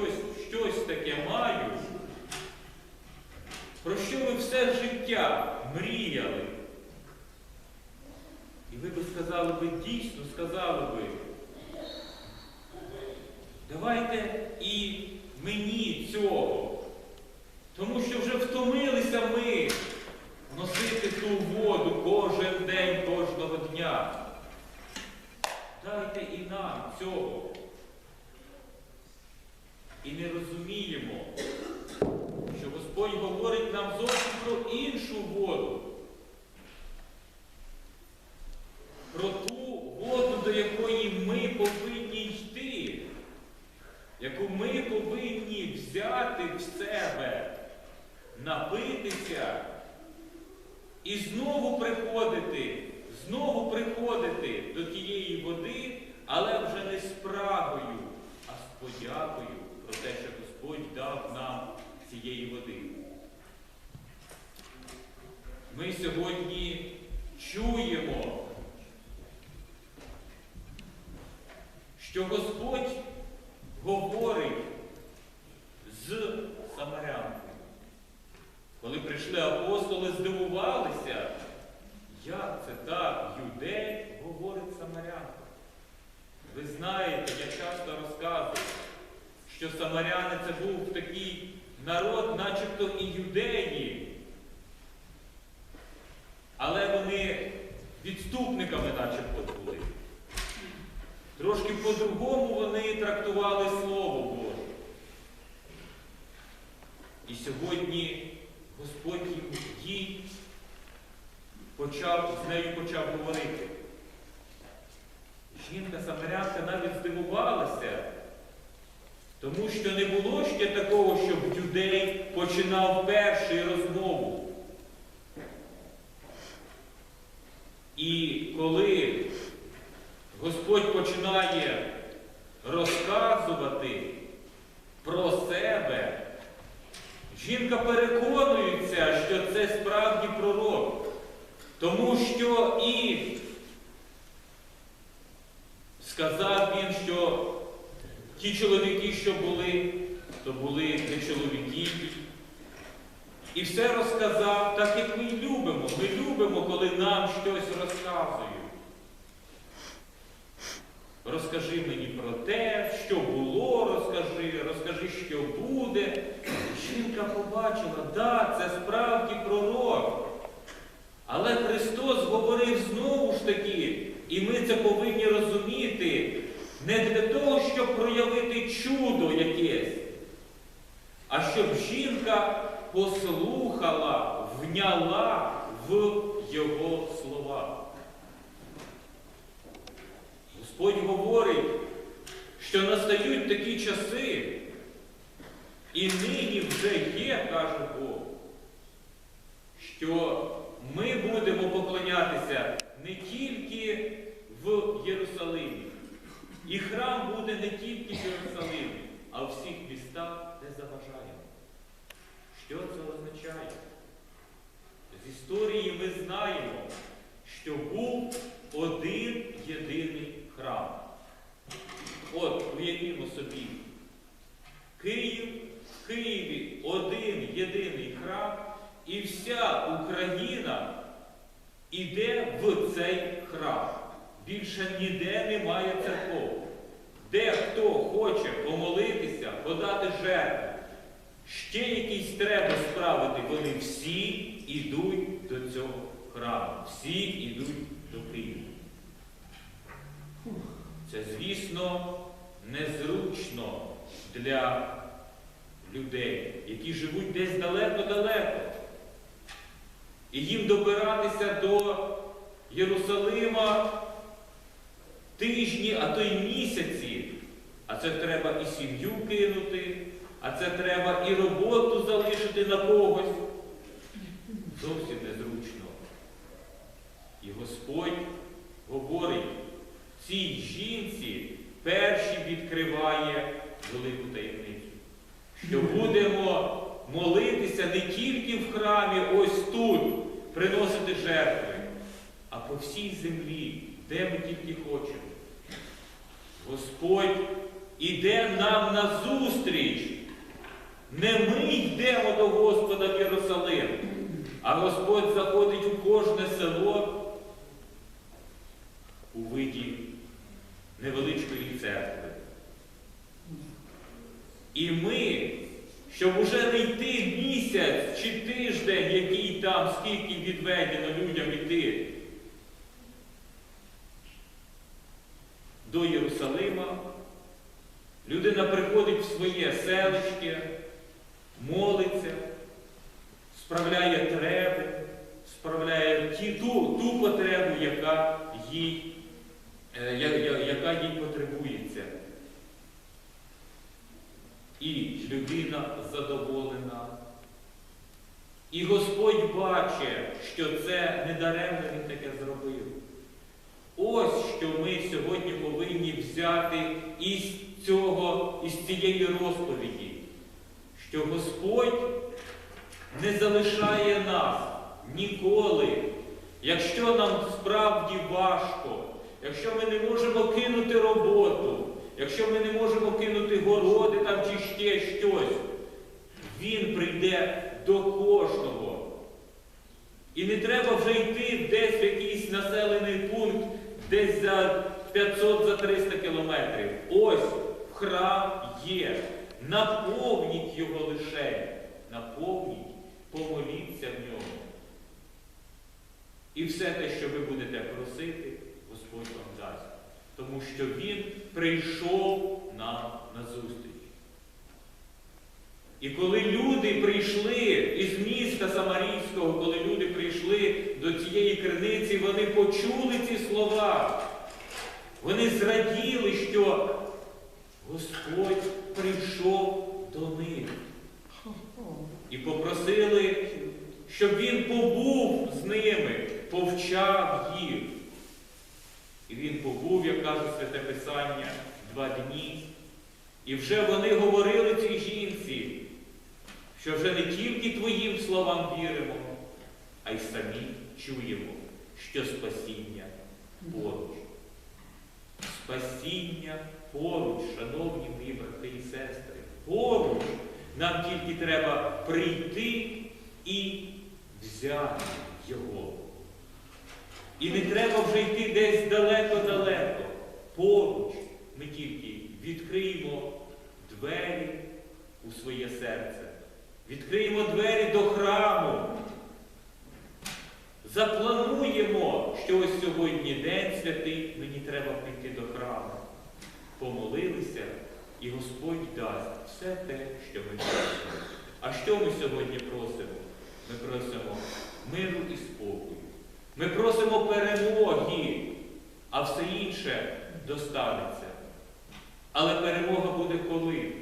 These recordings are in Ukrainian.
щось, щось таке маю, про що ви все життя мріяли? І ви би сказали би, дійсно сказали би, давайте і мені цього. Тому що вже втомилися ми носити ту воду кожен день, кожного дня. Дайте і нам цього. І не розуміємо, що Господь говорить нам зовсім про іншу воду. Про ту воду, до якої ми повинні йти, яку ми повинні взяти в себе, напитися і знову приходити, знову приходити до тієї води, але вже не з прагою, а з подякою про те, що Господь дав нам цієї води. Ми сьогодні чуємо, що Господь говорить з самарянкою. Коли прийшли апостоли, здивувалися, як це так, юдей говорить самарянка. Ви знаєте, я часто розказую, що самаряни це був такий народ, начебто і юдеї, але вони відступниками начебто були. Трошки по-другому вони трактували Слово Боже. І сьогодні Господь їй почав, з нею почав говорити. Жінка Самарянка навіть здивувалася, тому що не було ще такого, щоб юдей починав перший розмову. І коли Господь починає розказувати про себе, жінка переконується, що це справді пророк, тому що і сказав він, що ті чоловіки, що були, то були не чоловіки. І все розказав так, як ми любимо. Ми любимо, коли нам щось розказують. Розкажи мені про те, що було, розкажи, розкажи, що буде. Жінка побачила, да, це справді пророк. Але Христос говорив знову ж таки, і ми це повинні розуміти, не для того, щоб проявити чудо якесь, а щоб жінка послухала, вняла в Його слова. Господь говорить, що настають такі часи, і нині вже є, каже Бог, що ми будемо поклонятися не тільки в Єрусалимі. І храм буде не тільки в Єрусалимі, а в всіх містах, де заважаємо. Що це означає? З історії ми знаємо, що був один єдиний храм. От уявімо собі, Київ, в Києві один єдиний храм, і вся Україна іде в цей храм. Більше ніде немає церков. Де хто хоче помолитися, подати жертву, ще якісь треба справити, вони всі йдуть до цього храму, всі йдуть до Києва. Це, звісно, незручно для людей, які живуть десь далеко-далеко. І їм добиратися до Єрусалима тижні, а то й місяці, А це треба і сім'ю кинути, а це треба і роботу залишити на когось. Зовсім незручно. І Господь говорить, цій жінці перші відкриває велику таємницю, що будемо молитися не тільки в храмі, ось тут, приносити жертви, а по всій землі, де ми тільки хочемо. Господь іде нам на зустріч. Не ми йдемо до Господа в Єрусалим, а Господь заходить у кожне село у виді невеличкої церкви. І ми, щоб уже не йти місяць чи тиждень, який там, скільки відведено людям іти до Єрусалима, людина приходить в своє селище, молиться, справляє треби, справляє ті, ту, ту потребу, яка їй, е, я- я- яка їй потребується. І людина задоволена. І Господь бачить, що це не даремно Він таке зробив. Ось що ми сьогодні повинні взяти із цього, із цієї розповіді, що Господь не залишає нас ніколи. Якщо нам справді важко, якщо ми не можемо кинути роботу, якщо ми не можемо кинути городи там чи ще щось, Він прийде до кожного. І не треба вже йти десь за 500 за 300 кілометрів. Ось храм є. Наповніть його лише. Наповніть, помоліться в ньому. І все те, що ви будете просити, Господь вам дасть. Тому що Він прийшов нам на зустріч. І коли люди прийшли із міста Самарійського, коли люди прийшли до цієї криниці, вони почули ці слова. Вони зраділи, що Господь прийшов до них. І попросили, щоб він побув з ними, повчав їх. І він побув, як каже Святе Писання, два дні. І вже вони говорили цій жінці, що вже не тільки твоїм словам віримо, а й самі чуємо, що спасіння поруч. Спасіння поруч, шановні мої брати і сестри, поруч. Нам тільки треба прийти і взяти його. І не треба вже йти десь далеко-далеко. Поруч ми тільки відкриємо двері у своє серце, відкриємо двері до храму. Заплануємо, що ось сьогодні день святий, мені треба прийти до храму. Помолилися, і Господь дасть все те, що ми просимо. А що ми сьогодні просимо? Ми просимо миру і спокою. Ми просимо перемоги, а все інше достанеться. Але перемога буде коли?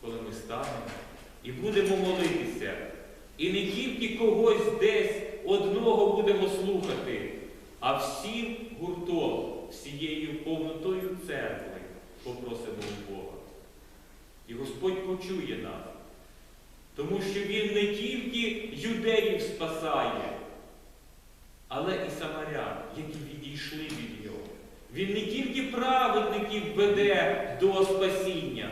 Коли ми станемо і будемо молитися. І не тільки когось десь одного будемо слухати, а всім гуртом, всією повнотою церкви попросимо у Бога. І Господь почує нас. Тому що Він не тільки юдеїв спасає, але і самарян, які відійшли від нього. Він не тільки праведників веде до спасіння,